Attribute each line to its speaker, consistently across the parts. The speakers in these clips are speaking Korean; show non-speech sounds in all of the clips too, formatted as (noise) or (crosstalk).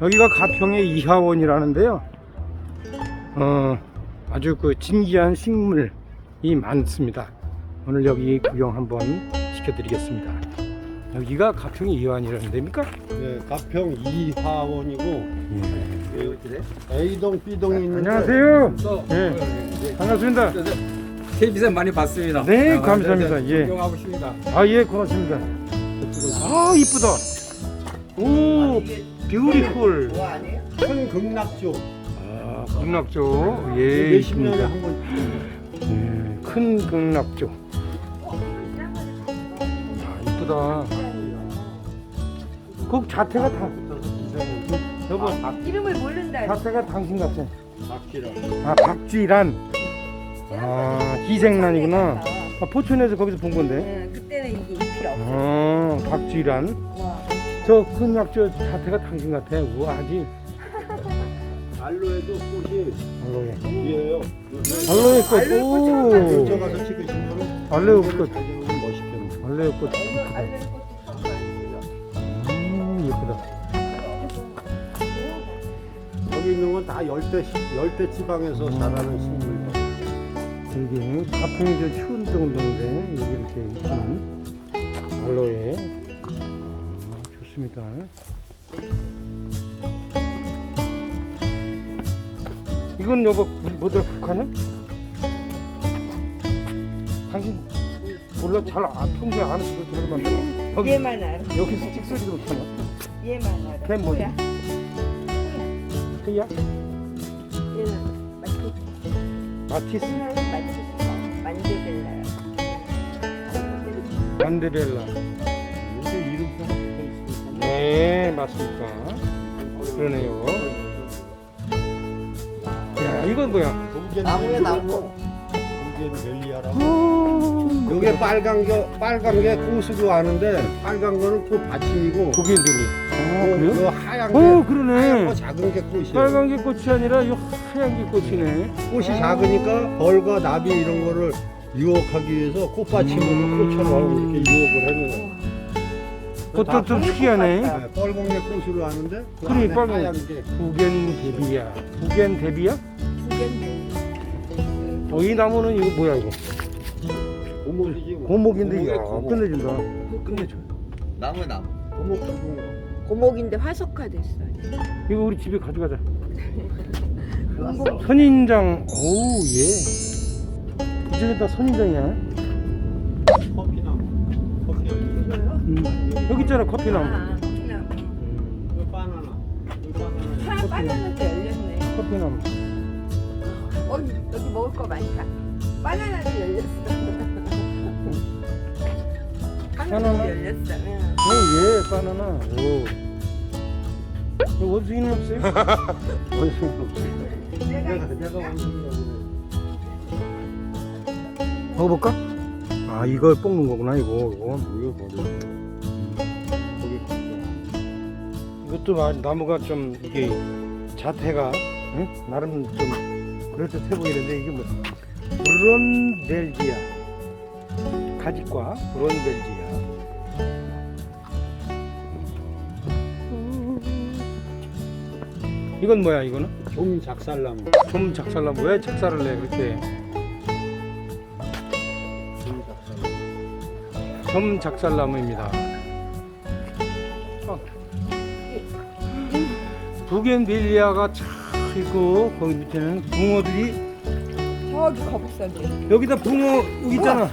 Speaker 1: 여기가 가평의 이하원이라는데요. 어, 아주 그 진기한 식물이 많습니다. 오늘 여기 구경 한번 시켜드리겠습니다. 여기가 가평의 이하원이라는 데입니까?
Speaker 2: 네, 가평 이하원이고
Speaker 1: 예.
Speaker 2: A동, B동이 있는데
Speaker 1: 안녕하세요.
Speaker 3: 또
Speaker 1: 예. 반갑습니다.
Speaker 3: TV에서 많이 봤습니다.
Speaker 1: 네,
Speaker 3: 아,
Speaker 1: 감사합니다.
Speaker 3: 네, 네,
Speaker 1: 예.
Speaker 3: 존경하고 있습니다.
Speaker 1: 아, 예, 고맙습니다. 아, 이쁘다. 오, 뷰티풀.
Speaker 2: 큰 극락조
Speaker 1: 아, 극락조. 예,
Speaker 2: 몇십 년에
Speaker 1: 있습니다.
Speaker 2: 한 번.
Speaker 1: 예, 큰 극락조. 아, 이쁘다. 그 자태가 다, 여보,
Speaker 4: 이름을 모른다.
Speaker 1: 자태가 당신 같아.
Speaker 2: 박기라.
Speaker 1: 아, 박쥐란. 아, 희생란이구나. 아, 포천에서 거기서 본 건데.
Speaker 4: 응, 그때는 이게 잎이 없어.
Speaker 1: 아, 박쥐란.
Speaker 4: 와.
Speaker 1: 저 큰약저 자태가 당신 같아. 우아하지. (laughs)
Speaker 2: 알로에도 꽃이
Speaker 1: 알로에.
Speaker 2: 뒤에요.
Speaker 1: 알로에 꽃.
Speaker 4: 알로에 꽃 처음
Speaker 1: 오.
Speaker 4: 봤는데.
Speaker 2: 근처 가서 찍으신 거는
Speaker 1: 알로에 꽃.
Speaker 2: 멋있게.
Speaker 1: 알로에 꽃.
Speaker 4: 음,
Speaker 1: 예쁘다.
Speaker 2: 여기 있는 건 다 열대 열대 지방에서 자라는 식물들.
Speaker 1: 여기 가평이 좀 추운 정도인데 여기 이렇게 있는 좋습니다. 이건 여보 뭐더라 북한이야? 당신 몰라 잘 아, 평소에 아는 그걸 잘 만들어. 거기
Speaker 4: 얘만 알아.
Speaker 1: 여기서 찍소리도 못하냐?
Speaker 4: 얘만 알아.
Speaker 1: 걔 뭐지?
Speaker 4: 뭐야?
Speaker 1: 그야?
Speaker 4: 얘는 마치
Speaker 1: 마티스
Speaker 4: 마치 만들벨라야.
Speaker 1: 만데렐라.
Speaker 2: 있으니까.
Speaker 1: 네, 맞습니까? 그러네요. 야, 이건 뭐야?
Speaker 4: 나무야, 나무.
Speaker 2: 이게 멜리아라.
Speaker 1: 어,
Speaker 2: 요게 빨간 게 빨간 게 꽃으로 아는데 빨간 거는 꽃 받침이고
Speaker 1: 고기들이. 아,
Speaker 2: 요,
Speaker 1: 그래요?
Speaker 2: 요 하얀 게
Speaker 1: 어,
Speaker 2: 하얀
Speaker 1: 그러네.
Speaker 2: 거 작은 게 꽃이에요.
Speaker 1: 빨간 게 꽃이 아니라 이 하얀 게 꽃이네.
Speaker 2: 꽃이 작으니까 벌과 나비 이런 거를 유혹하기 위해서 꽃받침으로
Speaker 1: 음.
Speaker 2: 꽃처럼 이렇게 유혹을 해놓은
Speaker 1: 그것도 좀 특이하네.
Speaker 2: 네, 빨강게 꽃으로 아는데 그
Speaker 1: 그래,
Speaker 2: 안에
Speaker 1: 빨강.
Speaker 2: 하얀 게
Speaker 1: 구겐 데비야. 구겐 데비야?
Speaker 4: 두개인데.
Speaker 1: 어, 이 나무는 이거 뭐야 이거?
Speaker 2: 고목이지 뭐.
Speaker 1: 고목인데 이야
Speaker 2: 고목.
Speaker 1: 끝내준다. 끝내줘.
Speaker 5: 나무에 나무.
Speaker 2: 고목.
Speaker 4: 고목인데 화석화됐어.
Speaker 1: 이거 우리 집에 가져가자. (laughs) 선인장. 오 예. 이쪽에다 선인장이야. 음. 여기 있잖아 커피나무.
Speaker 4: 아, 커피나무.
Speaker 2: 그 바나나
Speaker 4: 열렸네.
Speaker 1: 커피나무.
Speaker 4: 어, 여기 먹을 거 많다. 바나나도 열렸어.
Speaker 1: 바나나?
Speaker 4: 바나나도 열렸어. 응.
Speaker 1: 오, 예, 바나나. 오. 이거 원숭이는 없어요? (laughs) 원숭이는 없어요.
Speaker 4: 내가
Speaker 2: 원숭이라고
Speaker 1: 먹어볼까? 아, 이걸 뽑는 거구나, 이거. 이거.
Speaker 2: 이거 버려
Speaker 1: 이것도 마- 나무가 좀, 이게, 자태가, 응? 나름 좀, 그럴듯해 보이는데, 이게 뭐, 브론벨기아. 가지과 브론벨기아. 이건 뭐야, 이거는?
Speaker 2: 좀 작살나무
Speaker 1: 좀 작살나무. 왜 작살을 내, 그렇게?
Speaker 2: 좀 작살나무
Speaker 1: 점 작살나무입니다. 부겐빌리아가 차 있고 거기 밑에는 붕어들이
Speaker 4: 저기 거북선들.
Speaker 1: 여기다 붕어 여기 있잖아.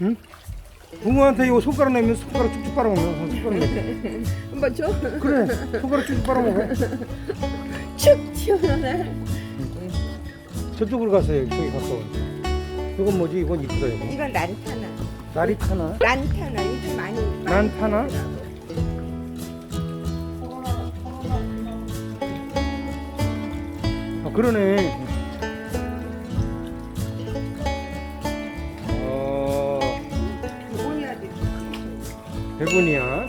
Speaker 1: 응? 붕어한테 이거 손가락 내면 손가락 쭉쭉 빨아먹어. 손가락 내. (laughs)
Speaker 4: 한번 줘.
Speaker 1: 그래, 손가락 쭉쭉 빨아먹어.
Speaker 4: 축 튀어나네.
Speaker 1: 저쪽으로 가서 여기 저기 가까워. 이건 뭐지? 이건 이쁘다 이거.
Speaker 4: 이건 란타나.
Speaker 1: 날이 타나?
Speaker 4: 란타나 요즘 많이.
Speaker 1: 란타나? 아 그러네. 어. 배분이야.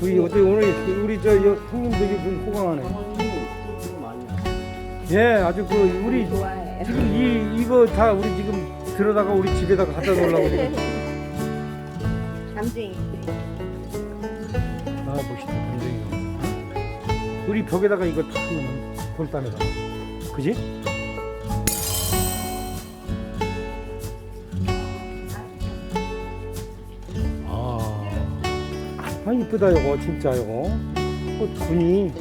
Speaker 1: 우리 어때 오늘 우리 저 여- 형님들이 좀 호강하네. 예, 아주 그 우리
Speaker 4: 좋아해.
Speaker 1: 지금 이 이거 다 우리 지금 들어다가 우리 집에다가 갖다 놓으려고 지금.
Speaker 4: 남쟁이.
Speaker 1: 아 멋있다 반정이가 우리 벽에다가 이거 탁 하면 돌담에다 그지? 아, 아 이쁘다 이거 진짜 이거. 꽃 군이.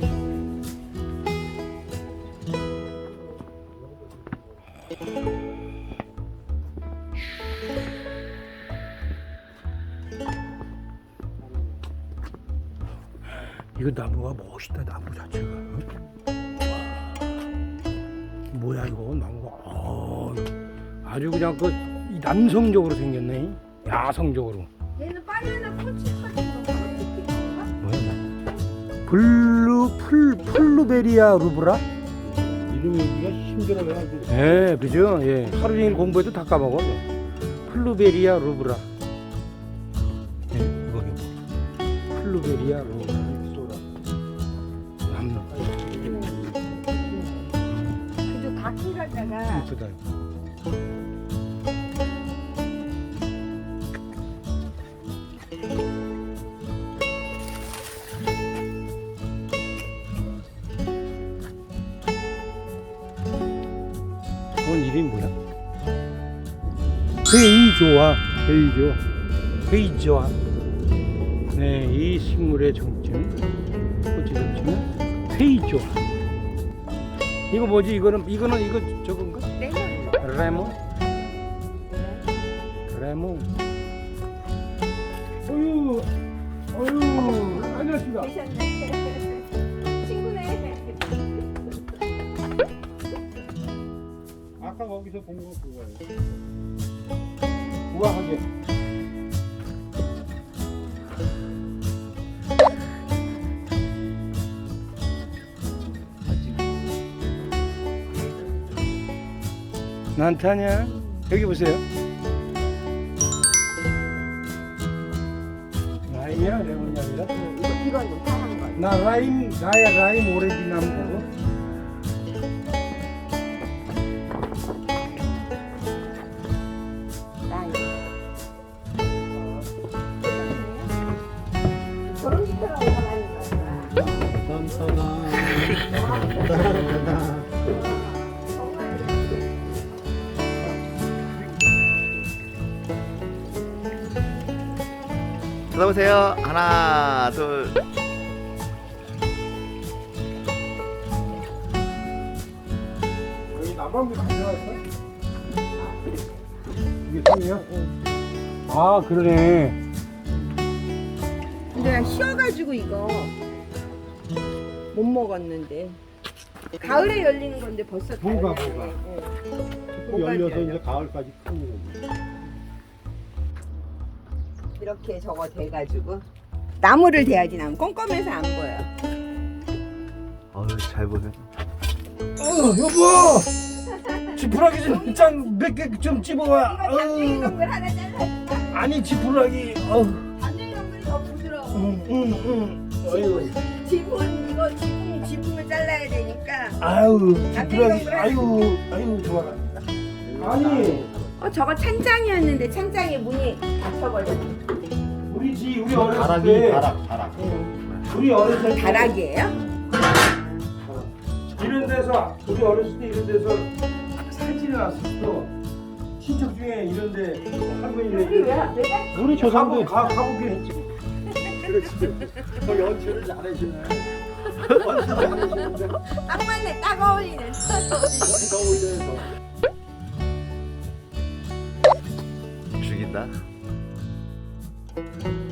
Speaker 1: 이거 나무가 멋있다 나무 자체가. 와, 뭐야 이거? 나무가 어, 아주 그냥 그 남성적으로 생겼네. 야성적으로.
Speaker 4: 얘는 바나나 꽃이 거.
Speaker 1: 뭐야 블루 풀 플루베리아 루브라?
Speaker 2: 이름이 여기가 힘들어가지고
Speaker 1: 예 그죠? 예. 하루 종일 공부해도 다 까먹어. 플루베리아 루브라. 예 이거 이거 플루베리아 루브라
Speaker 4: 가끔 가다가
Speaker 1: 이쁘다 뭔 이름이 뭐야? 베이조아 베이조. 베이조아 네이 식물의 정체는 꽃의 정체는 베이조아 이거 뭐지 이거는 이거는 이거 저건가?
Speaker 4: 레몬.
Speaker 1: 레몬 레몬 어유 어유 안녕하십니까. (laughs)
Speaker 4: 친구네.
Speaker 2: 아까 거기서 본 거 그거예요.
Speaker 1: 우아하게 난 타냐 여기 보세요 라임이야 레몬이 아니라
Speaker 4: 이거 이건 좀 파란 거.
Speaker 1: 나 라임 나야 라임 오렌지 나무
Speaker 4: 나 이거. 결혼식처럼 하라니까.
Speaker 2: 딴따나 딴따
Speaker 5: 쳐다보세요. 하나, 둘.
Speaker 1: 여기 나무한개 가져왔어? 이게 상이야? 아 그러네
Speaker 4: 근데 나 쉬어가지고 이거 못 먹었는데 가을에 열리는 건데 벌써 다
Speaker 1: 뭐가,
Speaker 4: 열렸네.
Speaker 1: 뭐가?
Speaker 4: 응.
Speaker 2: 또 열려서 이제 가을까지 크는 거지.
Speaker 4: 이렇게 저거 돼가지고 나무를 대야지 나무 껌껌해서 안 보여.
Speaker 5: 어우, 잘 보세요.
Speaker 1: 어 여보 지푸라기 좀 짠 몇 개좀 집어와
Speaker 4: 이거 단둥이
Speaker 1: 어,
Speaker 4: 동글 하나 잘라.
Speaker 1: 아니 지푸라기 어,
Speaker 4: 단둥이 동글이 더 부드러워.
Speaker 1: 응응응 어유
Speaker 4: 지붕 이거 지붕 지붕을 잘라야 되니까.
Speaker 1: 아유 지푸라기 아유 아유 좋아라 아니
Speaker 4: 어 저거 찬장이었는데 찬장에 문이 닫혀버렸네.
Speaker 1: 우리 집 우리 어렸을
Speaker 2: 다락이
Speaker 1: 때
Speaker 2: 다락 다락.
Speaker 1: 우리 어렸을 때
Speaker 4: 다락이에요?
Speaker 1: 이런 데서 우리 어렸을 때 이런 데서 사진을 났었어 친척 중에 이런데
Speaker 4: 우리
Speaker 1: 할머니네
Speaker 4: 왜
Speaker 2: 우리 조상도
Speaker 1: 가 가보긴 했지
Speaker 2: 그 연출을 잘하시네.
Speaker 4: 딱 맞네 딱
Speaker 2: 올려서.
Speaker 5: 죽인다. Thank you.